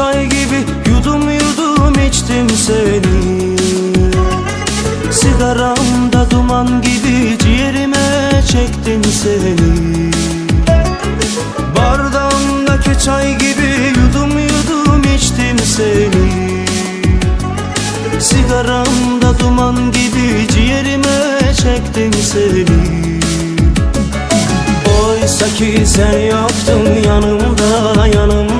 çay gibi yudum yudum içtim seni. Sigaramda duman gibi ciğerime çektin seni. Bardağımdaki çay gibi yudum yudum içtim seni. Sigaramda duman gibi ciğerime çektin seni. Oysa ki sen yoktun yanımda yanımda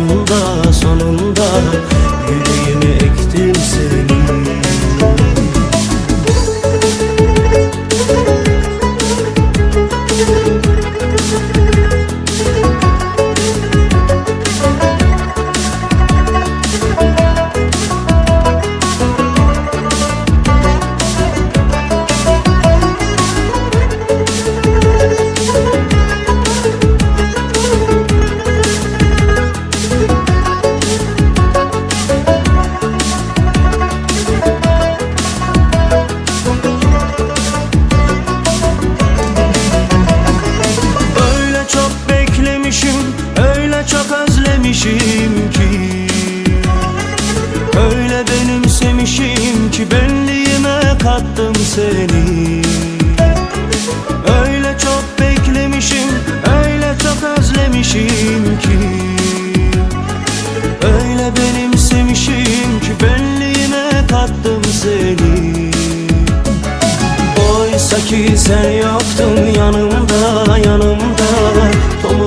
özlemişim ki Öyle benimsemişim ki benliğime kattım seni. Öyle çok beklemişim, öyle çok özlemişim ki. Öyle benimsemişim ki benliğime kattım seni. Oysa ki sen yoktun yanımda yanımda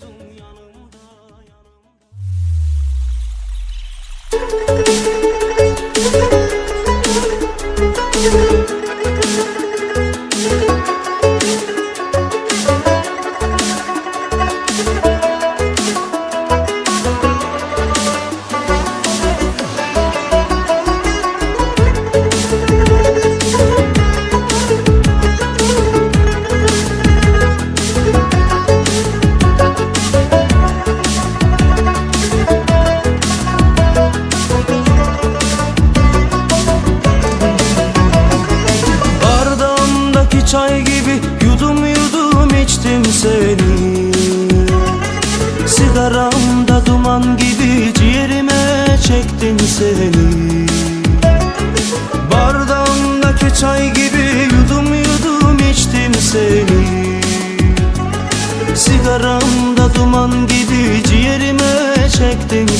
yanımda yanımda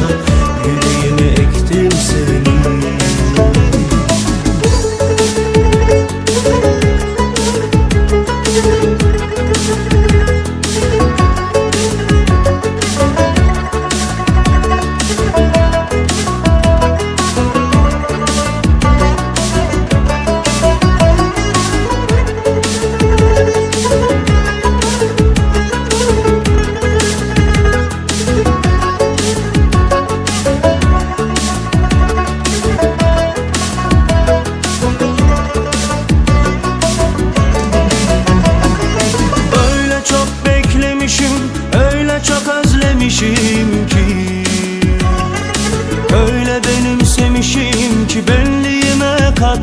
dalımda